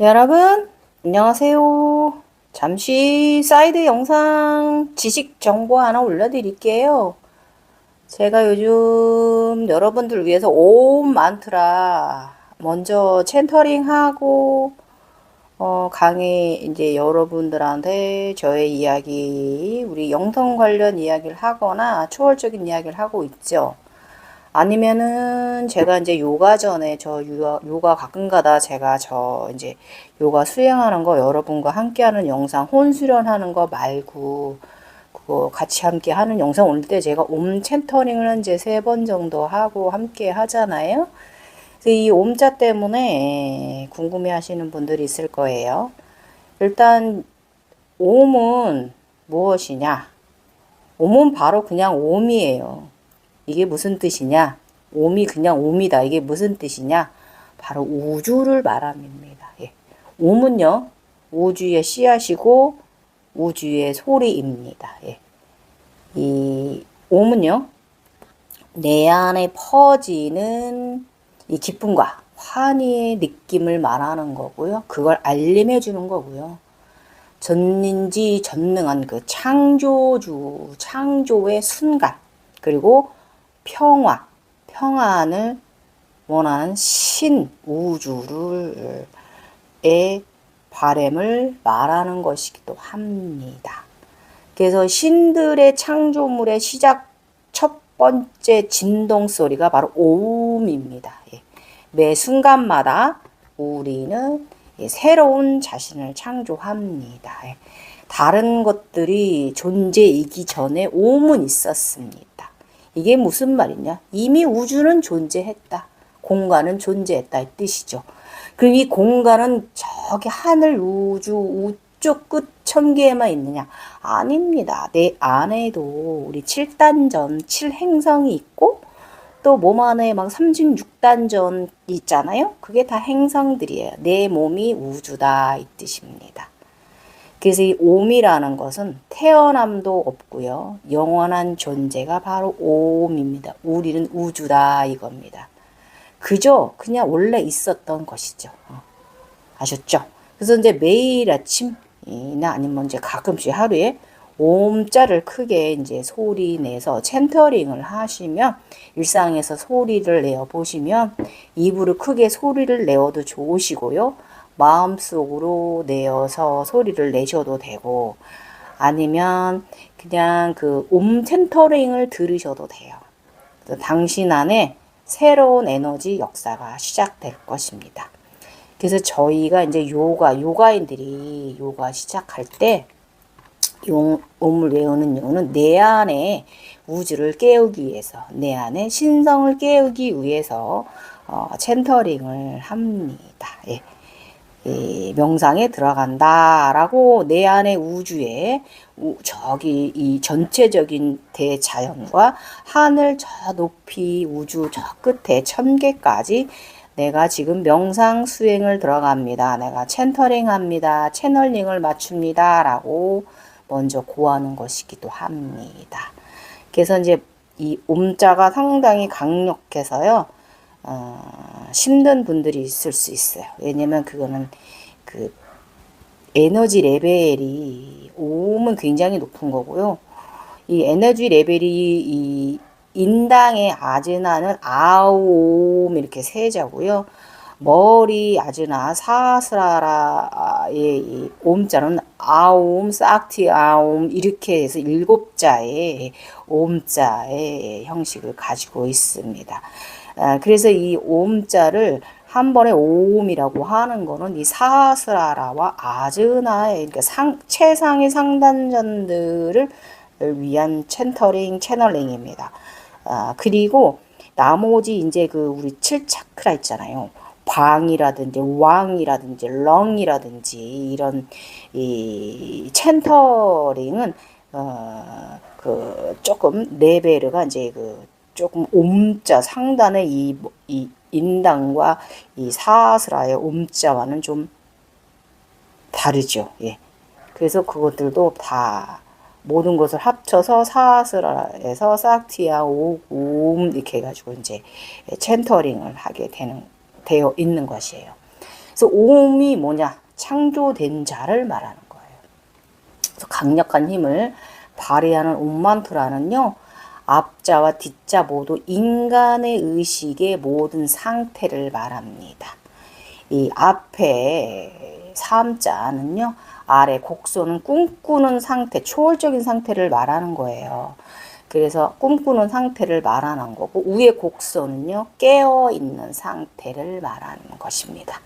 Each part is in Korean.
여러분, 안녕하세요. 잠시 사이드 영상 지식 정보 하나 올려드릴게요. 제가 요즘 여러분들 위해서 옴 만트라 먼저 챈터링하고 어, 강의 이제 여러분들한테 저의 이야기, 우리 영성 관련 이야기를 하거나 초월적인 이야기를 하고 있죠. 아니면은 제가 이제 요가 전에 저 요가, 요가 가끔 가다 제가 저 이제 요가 수행하는 거 여러분과 함께 하는 영상 혼수련하는 거 말고 그거 같이 함께 하는 영상 올 때 제가 옴 챈터링을 이제 세 번 정도 하고 함께 하잖아요. 이 옴자 때문에 궁금해 하시는 분들이 있을 거예요. 일단 옴은 무엇이냐? 옴은 바로 그냥 옴이에요. 이게 무슨 뜻이냐? 옴이 그냥 옴이다. 이게 무슨 뜻이냐? 바로 우주를 말합니다. 예. 옴은요, 우주의 씨앗이고 우주의 소리입니다. 예. 이 옴은요, 내 안에 퍼지는 이 기쁨과 환희의 느낌을 말하는 거고요. 그걸 알림해 주는 거고요. 전인지 전능한 그 창조주, 창조의 순간, 그리고 평화, 평안을 원하는 신 우주를 의 바램을 말하는 것이기도 합니다. 그래서 신들의 창조물의 시작 첫 번째 진동 소리가 바로 오음입니다. 예. 매 순간마다 우리는 예, 새로운 자신을 창조합니다. 예. 다른 것들이 존재이기 전에 오음은 있었습니다. 이게 무슨 말이냐? 이미 우주는 존재했다. 공간은 존재했다. 이 뜻이죠. 그럼 이 공간은 저기 하늘 우주 우쪽 끝 천개에만 있느냐? 아닙니다. 내 안에도 우리 7단전, 7행성이 있고 또 몸 안에 막 36단전 있잖아요. 그게 다 행성들이에요. 내 몸이 우주다 이 뜻입니다. 그래서 이 옴이라는 것은 태어남도 없고요. 영원한 존재가 바로 옴입니다. 우리는 우주다 이겁니다. 그저 그냥 원래 있었던 것이죠. 어. 아셨죠? 그래서 이제 매일 아침이나 아니면 이제 가끔씩 하루에 옴자를 크게 이제 소리 내서 챈터링을 하시면 일상에서 소리를 내어 보시면 입으로 크게 소리를 내어도 좋으시고요. 마음속으로 내어서 소리를 내셔도 되고 아니면 그냥 그 옴 센터링을 들으셔도 돼요. 당신 안에 새로운 에너지 역사가 시작될 것입니다. 그래서 저희가 이제 요가, 요가인들이 요가 시작할 때 용, 옴을 외우는 이유는 내 안에 우주를 깨우기 위해서, 내 안에 신성을 깨우기 위해서 어, 챈터링을 합니다. 예. 명상에 들어간다라고 내 안의 우주에 저기 이 전체적인 대자연과 하늘 저 높이 우주 저 끝에 천개까지 내가 지금 명상 수행을 들어갑니다. 내가 챈터링 합니다. 채널링을 맞춥니다. 라고 먼저 고하는 것이기도 합니다. 그래서 이제 이 옴자가 상당히 강력해서요. 어, 힘든 분들이 있을 수 있어요. 왜냐면 그거는 그 에너지 레벨이 옴은 굉장히 높은 거고요. 이 에너지 레벨이 이 인당의 아즈나는 아옴 이렇게 세 자고요. 머리 아즈나 사스라라의 이 옴자는 아옴 싹티 아옴 이렇게 해서 일곱 자의 옴자의 형식을 가지고 있습니다. 아, 그래서 이 옴자를 한 번에 오음이라고 하는 거는 이 사스라라와 아즈나의 그러니까 상, 최상의 상단전들을 위한 챈터링 채널링입니다. 아, 그리고 나머지 이제 그 우리 7차크라 있잖아요. 광이라든지 왕이라든지 렁이라든지 이런 이 챈터링은 어 그 조금 레벨가 이제 그 조금 옴자 상단의 이, 이 인당과 이 사스라의 옴자와는 좀 다르죠. 예. 그래서 그것들도 다 모든 것을 합쳐서 사스라에서 싹티아 오옴 이렇게 해가지고 이제 챈터링을 하게 되는 되어 있는 것이에요. 그래서 오음이 뭐냐? 창조된 자를 말하는 거예요. 그래서 강력한 힘을 발휘하는 옴만트라는요. 앞자와 뒷자 모두 인간의 의식의 모든 상태를 말합니다. 이 앞에 삼자는요. 아래 곡선은 꿈꾸는 상태, 초월적인 상태를 말하는 거예요. 그래서 꿈꾸는 상태를 말하는 거고 위에 곡선은요. 깨어 있는 상태를 말하는 것입니다.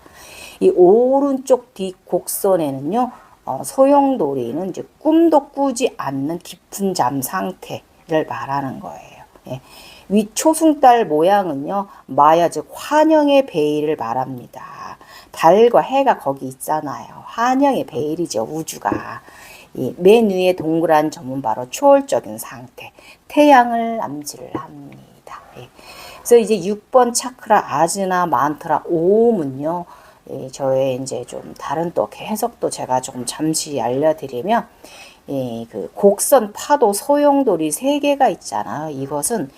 이 오른쪽 뒷 곡선에는요. 어, 소용돌이는 이제 꿈도 꾸지 않는 깊은 잠 상태 를 말하는 거예요. 예. 위 초승달 모양은요. 마야 즉 환영의 베일을 말합니다. 달과 해가 거기 있잖아요. 환영의 베일이죠. 우주가. 이맨 위에 동그란 점은 바로 초월적인 상태, 태양을 암시를 합니다. 예. 그래서 이제 6번 차크라 아즈나 만트라 오음은요. 예, 저의 이제 좀 다른 또 해석도 제가 조금 잠시 알려드리면 예, 그 곡선 파도 소용돌이 세 개가 있잖아요. 이것은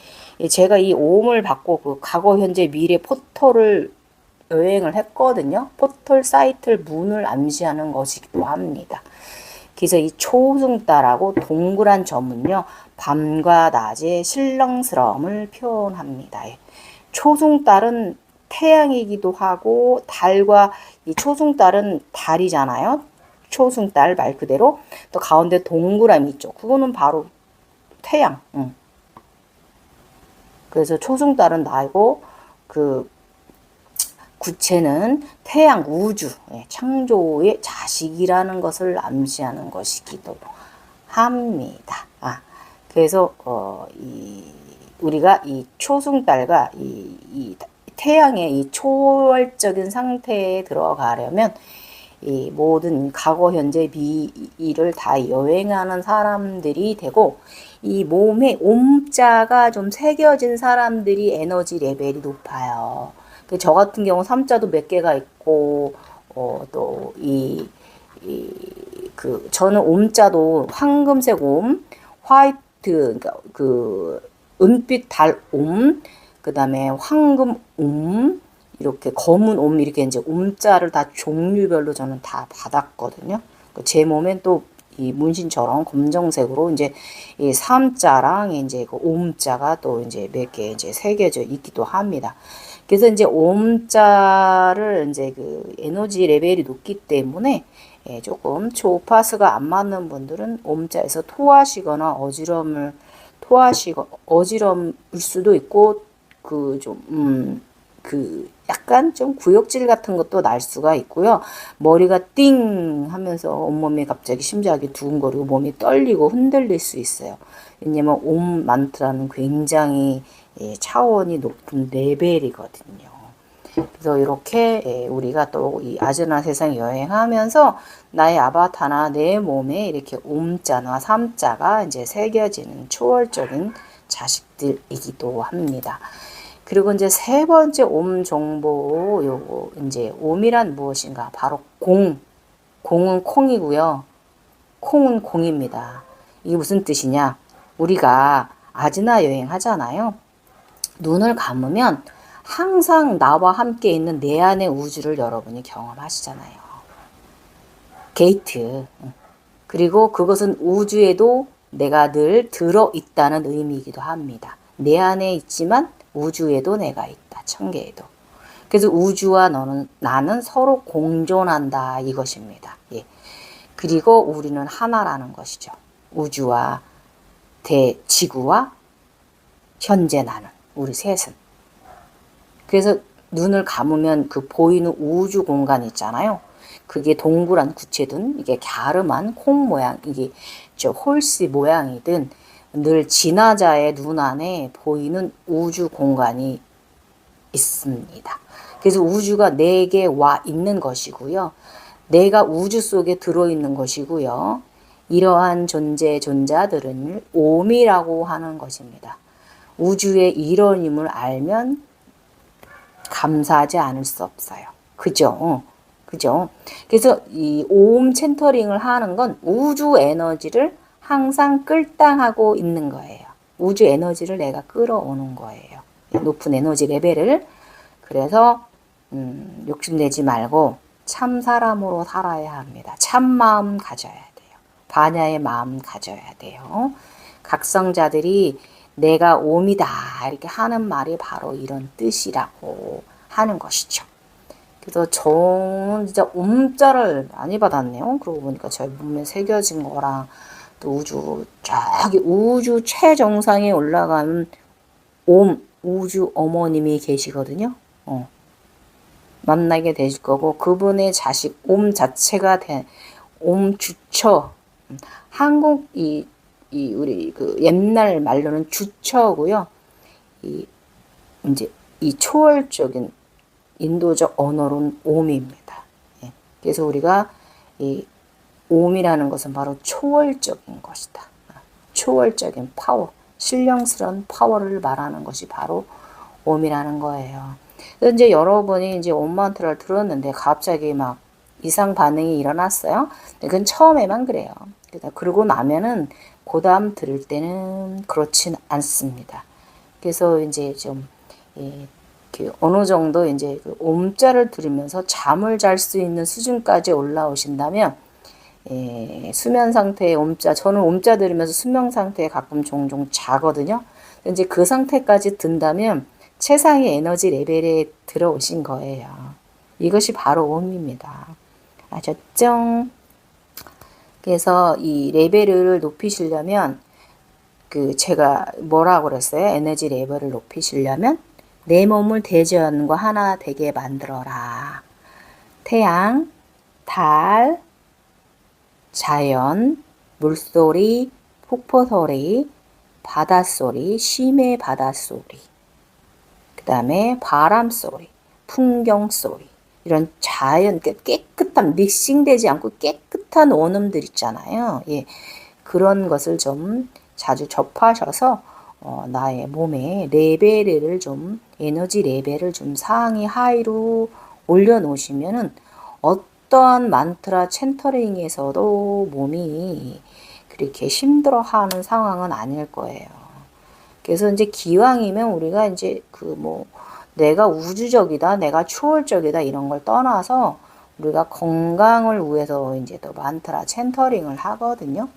예, 제가 이 오음을 받고 그 과거 현재 미래 포털을 여행을 했거든요. 포털 사이트를 문을 암시하는 것이기도 합니다. 그래서 이 초승달하고 동그란 점은요, 밤과 낮의 신랑스러움을 표현합니다. 예. 초승달은 태양이기도 하고, 달과 이 초승달은 달이잖아요. 초승달 말 그대로. 또 가운데 동그라미 있죠. 그거는 바로 태양. 응. 그래서 초승달은 나고, 그 구체는 태양 우주 예, 창조의 자식이라는 것을 암시하는 것이기도 합니다. 아, 그래서 어, 이 우리가 이 초승달과 이, 이 태양의 이 초월적인 상태에 들어가려면 이 모든 과거 현재 미래를 다 여행하는 사람들이 되고 이 몸에 옴자가 좀 새겨진 사람들이 에너지 레벨이 높아요. 그저 같은 경우 삼자도 몇 개가 있고 어, 또이 이, 그 저는 옴자도 황금색 옴, 화이트 그러니까 그 은빛 달 옴, 그다음에 황금 옴, 이렇게 검은 옴 이렇게 이제 옴자를 다 종류별로 저는 다 받았거든요. 그제 몸엔 또 이 문신처럼 검정색으로 이제 이 삼자랑 이제 그 옴자가 또 이제 몇 개 이제 새겨져 있기도 합니다. 그래서 이제 옴자를 이제 그 에너지 레벨이 높기 때문에 예, 조금 초파스가 안 맞는 분들은 옴자에서 토하시거나 어지럼을 토하시거 어지럼일 수도 있고 그좀 음 그 약간 좀 구역질 같은 것도 날 수가 있고요. 머리가 띵 하면서 온몸이 갑자기 심장이 두근거리고 몸이 떨리고 흔들릴 수 있어요. 왜냐면 옴 만트라는 굉장히 예, 차원이 높은 레벨이거든요. 그래서 이렇게 예, 우리가 또 이 아즈나 세상 여행하면서 나의 아바타나 내 몸에 이렇게 옴자나 삼자가 이제 새겨지는 초월적인 자식들이기도 합니다. 그리고 이제 세 번째 옴 정보 요거 이제 옴이란 무엇인가? 바로 공. 공은 콩이고요. 콩은 공입니다. 이게 무슨 뜻이냐? 우리가 아즈나 여행 하잖아요. 눈을 감으면 항상 나와 함께 있는 내 안의 우주를 여러분이 경험하시잖아요. 게이트. 그리고 그것은 우주에도 내가 늘 들어 있다는 의미이기도 합니다. 내 안에 있지만 우주에도 내가 있다. 천계에도. 그래서 우주와 너는 나는 서로 공존한다 이것입니다. 예. 그리고 우리는 하나라는 것이죠. 우주와 대 지구와 현재 나는 우리 셋은. 그래서 눈을 감으면 그 보이는 우주 공간 있잖아요. 그게 동그란 구체든 이게 갸름한 콩 모양 이게 저 홀씨 모양이든 늘 진화자의 눈 안에 보이는 우주 공간이 있습니다. 그래서 우주가 내게 와 있는 것이고요. 내가 우주 속에 들어있는 것이고요. 이러한 존재 존자들은 오미라고 하는 것입니다. 우주의 일원임을 알면 감사하지 않을 수 없어요. 그죠? 그죠? 그래서 이 오음 센터링을 하는 건 우주 에너지를 항상 끌당하고 있는 거예요. 우주 에너지를 내가 끌어오는 거예요. 높은 에너지 레벨을. 그래서 음, 욕심내지 말고 참 사람으로 살아야 합니다. 참 마음 가져야 돼요. 반야의 마음 가져야 돼요. 각성자들이 내가 옴이다 이렇게 하는 말이 바로 이런 뜻이라고 하는 것이죠. 그래서 저는 진짜 옴자를 많이 받았네요. 그러고 보니까 저희 몸에 새겨진 거랑 또 우주 저기 우주 최정상에 올라가는 옴 우주 어머님이 계시거든요. 어. 만나게 되실 거고 그분의 자식 옴 자체가 된 옴 주처 음, 한국 이, 이 우리 그 옛날 말로는 주처고요. 이 이제 이 초월적인 인도적 언어로는 옴입니다. 예. 그래서 우리가 이 옴이라는 것은 바로 초월적인 것이다. 초월적인 파워, 신령스러운 파워를 말하는 것이 바로 옴이라는 거예요. 이제 여러분이 이제 옴 만트를 들었는데 갑자기 막 이상 반응이 일어났어요. 그건 처음에만 그래요. 그러고 나면은 고다음 들을 때는 그렇진 않습니다. 그래서 이제 좀 예, 그 어느 정도 이제 그 옴자를 들으면서 잠을 잘 수 있는 수준까지 올라오신다면 예, 수면 상태의 옴자 저는 옴자 들으면서 수면 상태에 가끔 종종 자거든요. 이제 그 상태까지 든다면 최상의 에너지 레벨에 들어오신 거예요. 이것이 바로 옴입니다. 아셨죠? 그래서 이 레벨을 높이시려면 그 제가 뭐라고 그랬어요? 에너지 레벨을 높이시려면 내 몸을 대전과 하나 되게 만들어라. 태양, 달, 자연, 물소리, 폭포소리, 바닷소리, 심해 바닷소리, 그 다음에 바람소리, 풍경소리, 이런 자연, 깨끗한, 믹싱되지 않고 깨끗한 원음들 있잖아요. 예. 그런 것을 좀 자주 접하셔서 어, 나의 몸에 레벨을 좀 에너지 레벨을 좀 상위 하이로 올려놓으시면은 어떠한 만트라 챈터링에서도 몸이 그렇게 힘들어하는 상황은 아닐 거예요. 그래서 이제 기왕이면 우리가 이제 그 뭐 내가 우주적이다, 내가 초월적이다 이런 걸 떠나서 우리가 건강을 위해서 이제 또 만트라 챈터링을 하거든요.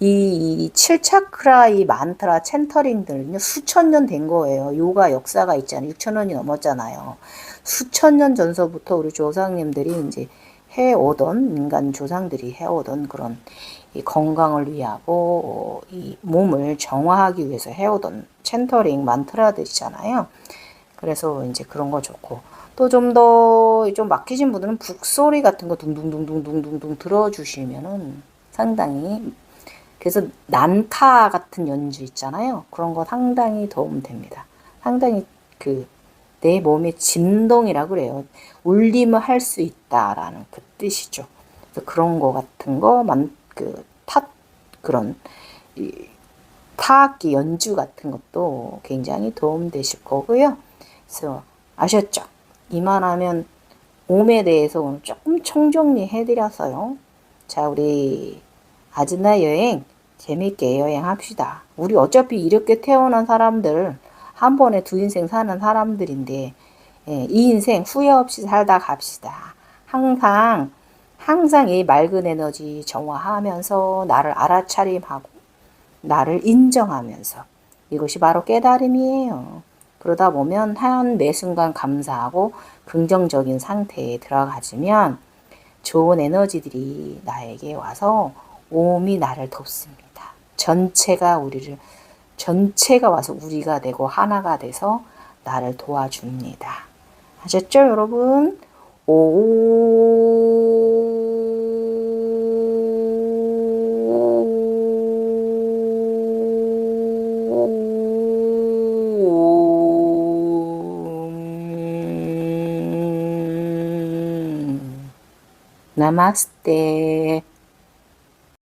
이, 이 7차크라 이 만트라 챈터링들은요, 수천 년 된 거예요. 요가 역사가 있잖아요. 6천 년이 넘었잖아요. 수천 년 전서부터 우리 조상님들이 이제 해오던, 인간 조상들이 해오던 그런 이 건강을 위하고, 어, 이 몸을 정화하기 위해서 해오던 챈터링 만트라들이잖아요. 그래서 이제 그런 거 좋고. 또 좀더좀 막히신 분들은 북소리 같은 거 둥둥둥둥둥둥둥 들어주시면은 상당히 그래서 난타 같은 연주 있잖아요. 그런 거 상당히 도움 됩니다. 상당히 그 내 몸의 진동이라고 그래요. 울림을 할 수 있다라는 그 뜻이죠. 그런 거 같은 거 만 그 탓 그런 이, 타악기 연주 같은 것도 굉장히 도움되실 거고요. 그래서 아셨죠? 이만하면 몸에 대해서 오늘 조금 총정리 해드렸어요. 자, 우리 아즈나 여행 재밌게 여행합시다. 우리 어차피 이렇게 태어난 사람들 한 번에 두 인생 사는 사람들인데 예, 이 인생 후회 없이 살다 갑시다. 항상 항상 이 맑은 에너지 정화하면서 나를 알아차림하고 나를 인정하면서 이것이 바로 깨달음이에요. 그러다 보면 한 매 순간 감사하고 긍정적인 상태에 들어가지면 좋은 에너지들이 나에게 와서 옴이 나를 돕습니다. 전체가 우리를 전체가 와서 우리가 되고 하나가 돼서 나를 도와줍니다. 아셨죠, 여러분? 오 나마스테